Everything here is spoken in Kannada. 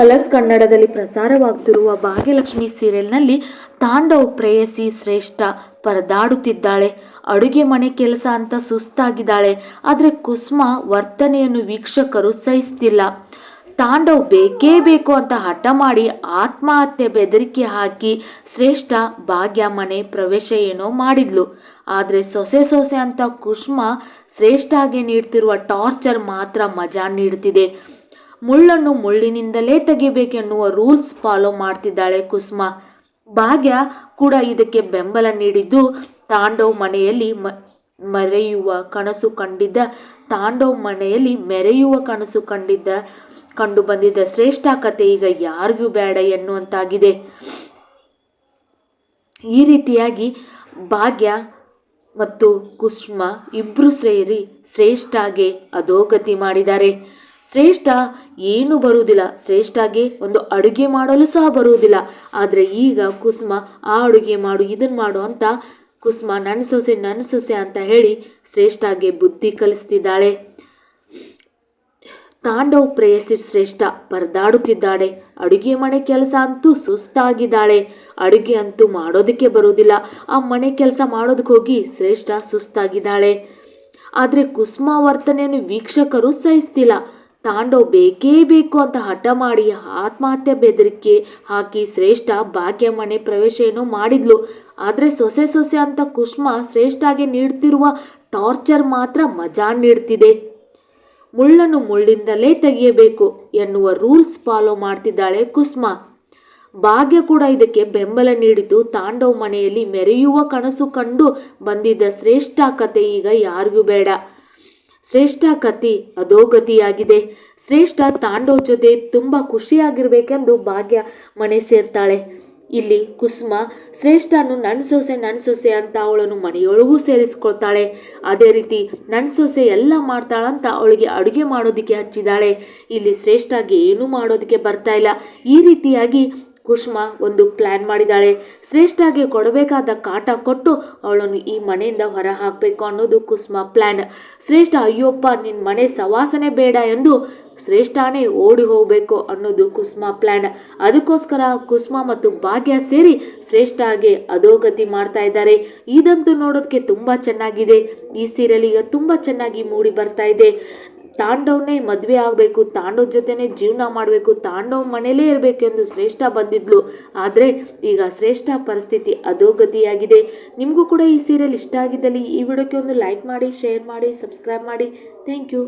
ಕಲರ್ಸ್ ಕನ್ನಡದಲ್ಲಿ ಪ್ರಸಾರವಾಗ್ತಿರುವ ಭಾಗ್ಯಲಕ್ಷ್ಮಿ ಸೀರಿಯಲ್ನಲ್ಲಿ ತಾಂಡವ್ ಪ್ರೇಯಸಿ ಶ್ರೇಷ್ಠ ಪರದಾಡುತ್ತಿದ್ದಾಳೆ. ಅಡುಗೆ ಮನೆ ಕೆಲಸ ಅಂತ ಸುಸ್ತಾಗಿದ್ದಾಳೆ. ಆದರೆ ಕುಸ್ಮ ವರ್ತನೆಯನ್ನು ವೀಕ್ಷಕರು ಸಹಿಸ್ತಿಲ್ಲ. ತಾಂಡವ್ ಬೇಕೇ ಬೇಕು ಅಂತ ಹಠ ಮಾಡಿ ಆತ್ಮಹತ್ಯೆ ಬೆದರಿಕೆ ಹಾಕಿ ಶ್ರೇಷ್ಠ ಭಾಗ್ಯ ಮನೆ ಪ್ರವೇಶ ಏನೋ ಮಾಡಿದ್ಲು. ಆದರೆ ಸೊಸೆ ಸೊಸೆ ಅಂತ ಕುಸ್ಮ ಶ್ರೇಷ್ಠಗೆ ನೀಡ್ತಿರುವ ಟಾರ್ಚರ್ ಮಾತ್ರ ಮಜಾ ನೀಡ್ತಿದೆ. ಮುಳ್ಳನ್ನು ಮುಳ್ಳಿನಿಂದಲೇ ತೆಗಿಬೇಕೆನ್ನುವ ರೂಲ್ಸ್ ಫಾಲೋ ಮಾಡ್ತಿದ್ದಾಳೆ ಕುಸುಮ. ಭಾಗ್ಯ ಕೂಡ ಇದಕ್ಕೆ ಬೆಂಬಲ ನೀಡಿದ್ದು ತಾಂಡವ್ ಮನೆಯಲ್ಲಿ ಮರೆಯುವ ಕನಸು ಕಂಡಿದ್ದ, ತಾಂಡವ್ ಮನೆಯಲ್ಲಿ ಮೆರೆಯುವ ಕನಸು ಕಂಡಿದ್ದ, ಕಂಡು ಬಂದಿದ್ದ ಶ್ರೇಷ್ಠ ಕತೆ ಈಗ ಯಾರಿಗೂ ಬೇಡ ಎನ್ನುವಂತಾಗಿದೆ. ಈ ರೀತಿಯಾಗಿ ಭಾಗ್ಯ ಮತ್ತು ಕುಸುಮ ಇಬ್ಬರು ಸೇರಿ ಶ್ರೇಷ್ಠಗೆ ಅಧೋಗತಿ ಮಾಡಿದ್ದಾರೆ. ಶ್ರೇಷ್ಠ ಏನು ಬರುವುದಿಲ್ಲ. ಶ್ರೇಷ್ಠಗೆ ಒಂದು ಅಡುಗೆ ಮಾಡಲು ಸಹ ಬರುವುದಿಲ್ಲ. ಆದರೆ ಈಗ ಕುಸುಮ, ಆ ಅಡುಗೆ ಮಾಡು ಇದನ್ನು ಮಾಡು ಅಂತ ಕುಸುಮ ನನ್ನ ಸೊಸೆ ನನ್ನ ಸೊಸೆ ಅಂತ ಹೇಳಿ ಶ್ರೇಷ್ಠಗೆ ಬುದ್ಧಿ ಕಲಿಸ್ತಿದ್ದಾಳೆ. ತಾಂಡವ್ ಪ್ರೇಯಸಿ ಶ್ರೇಷ್ಠ ಪರದಾಡುತ್ತಿದ್ದಾಳೆ. ಅಡುಗೆ ಮನೆ ಕೆಲಸ ಅಂತೂ ಸುಸ್ತಾಗಿದ್ದಾಳೆ. ಅಡುಗೆ ಅಂತೂ ಮಾಡೋದಕ್ಕೆ ಬರುವುದಿಲ್ಲ. ಆ ಮನೆ ಕೆಲಸ ಮಾಡೋದಕ್ಕೆ ಹೋಗಿ ಶ್ರೇಷ್ಠ ಸುಸ್ತಾಗಿದ್ದಾಳೆ. ಆದರೆ ಕುಸುಮ ವರ್ತನೆಯನ್ನು ವೀಕ್ಷಕರು ಸಹಿಸ್ತಿಲ್ಲ. ತಾಂಡವ್ ಬೇಕೇ ಬೇಕು ಅಂತ ಹಠ ಮಾಡಿ ಆತ್ಮಹತ್ಯೆ ಬೆದರಿಕೆ ಹಾಕಿ ಶ್ರೇಷ್ಠ ಭಾಗ್ಯ ಮನೆ ಪ್ರವೇಶ ಏನೋ ಮಾಡಿದ್ಲು. ಆದರೆ ಸೊಸೆ ಸೊಸೆ ಅಂತ ಕುಸುಮ ಶ್ರೇಷ್ಠಾಗೆ ನೀಡ್ತಿರುವ ಟಾರ್ಚರ್ ಮಾತ್ರ ಮಜಾ ನೀಡ್ತಿದೆ. ಮುಳ್ಳನ್ನು ಮುಳ್ಳಿಂದಲೇ ತೆಗೆಯಬೇಕು ಎನ್ನುವ ರೂಲ್ಸ್ ಫಾಲೋ ಮಾಡ್ತಿದ್ದಾಳೆ ಕುಸ್ಮ. ಭಾಗ್ಯ ಕೂಡ ಇದಕ್ಕೆ ಬೆಂಬಲ ನೀಡಿದ್ದು ತಾಂಡವ್ ಮನೆಯಲ್ಲಿ ಮೆರೆಯುವ ಕನಸು ಕಂಡು ಬಂದಿದ್ದ ಶ್ರೇಷ್ಠ ಕತೆ ಈಗ ಯಾರಿಗೂ ಬೇಡ. ಶ್ರೇಷ್ಠ ಕತಿ ಅಧೋಗತಿಯಾಗಿದೆ. ಶ್ರೇಷ್ಠ ತಾಂಡೋ ಜೊತೆ ತುಂಬ ಖುಷಿಯಾಗಿರ್ಬೇಕೆಂದು ಭಾಗ್ಯ ಮನೆ ಸೇರ್ತಾಳೆ. ಇಲ್ಲಿ ಕುಸುಮ ಶ್ರೇಷ್ಠನು ನನ್ನ ಸೊಸೆ ನನ್ನ ಸೊಸೆ ಅಂತ ಅವಳನ್ನು ಮನೆಯೊಳಗೂ ಸೇರಿಸ್ಕೊಳ್ತಾಳೆ. ಅದೇ ರೀತಿ ನನ್ನ ಸೊಸೆ ಎಲ್ಲ ಮಾಡ್ತಾಳಂತ ಅವಳಿಗೆ ಅಡುಗೆ ಮಾಡೋದಕ್ಕೆ ಹಚ್ಚಿದಾಳೆ. ಇಲ್ಲಿ ಶ್ರೇಷ್ಠಗೆ ಏನೂ ಮಾಡೋದಕ್ಕೆ ಬರ್ತಾ ಇಲ್ಲ. ಈ ರೀತಿಯಾಗಿ ಕುಸುಮ ಒಂದು ಪ್ಲ್ಯಾನ್ ಮಾಡಿದಾಳೆ. ಶ್ರೇಷ್ಠಗೆ ಕೊಡಬೇಕಾದ ಕಾಟ ಕೊಟ್ಟು ಅವಳನ್ನು ಈ ಮನೆಯಿಂದ ಹೊರ ಹಾಕಬೇಕು ಅನ್ನೋದು ಕುಸ್ಮಾ ಪ್ಲ್ಯಾನ್ ಶ್ರೇಷ್ಠ, ಅಯ್ಯೋಪ್ಪ ನಿನ್ನ ಮನೆ ಸವಾಸನೆ ಬೇಡ ಎಂದು ಶ್ರೇಷ್ಠಾನೇ ಓಡಿ ಹೋಗಬೇಕು ಅನ್ನೋದು ಕುಸ್ಮಾ ಪ್ಲ್ಯಾನ್ ಅದಕ್ಕೋಸ್ಕರ ಕುಸ್ಮಾ ಮತ್ತು ಭಾಗ್ಯ ಸೇರಿ ಶ್ರೇಷ್ಠಗೆ ಅಧೋಗತಿ ಮಾಡ್ತಾ ಇದ್ದಾರೆ. ಇದಂತೂ ನೋಡೋದಕ್ಕೆ ತುಂಬ ಚೆನ್ನಾಗಿದೆ. ಈ ಸೀರಿಯಲ್ ಈಗ ತುಂಬ ಚೆನ್ನಾಗಿ ಮೂಡಿ ಬರ್ತಾ ಇದೆ. ತಾಂಡವ್ನೇ ಮದುವೆ ಆಗಬೇಕು, ತಾಂಡವ್ ಜೊತೆನೇ ಜೀವನ ಮಾಡಬೇಕು, ತಾಂಡವ್ ಮನೇಲೇ ಇರಬೇಕೆಂದು ಶ್ರೇಷ್ಠ ಬಂದಿದ್ಲು. ಆದರೆ ಈಗ ಶ್ರೇಷ್ಠ ಪರಿಸ್ಥಿತಿ ಅಧೋಗತಿಯಾಗಿದೆ. ನಿಮಗೂ ಕೂಡ ಈ ಸೀರಿಯಲ್ ಇಷ್ಟ ಆಗಿದ್ದಲ್ಲಿ ಈ ವಿಡಿಯೋಕ್ಕೆ ಒಂದು ಲೈಕ್ ಮಾಡಿ, ಶೇರ್ ಮಾಡಿ, ಸಬ್ಸ್ಕ್ರೈಬ್ ಮಾಡಿ. Thank you.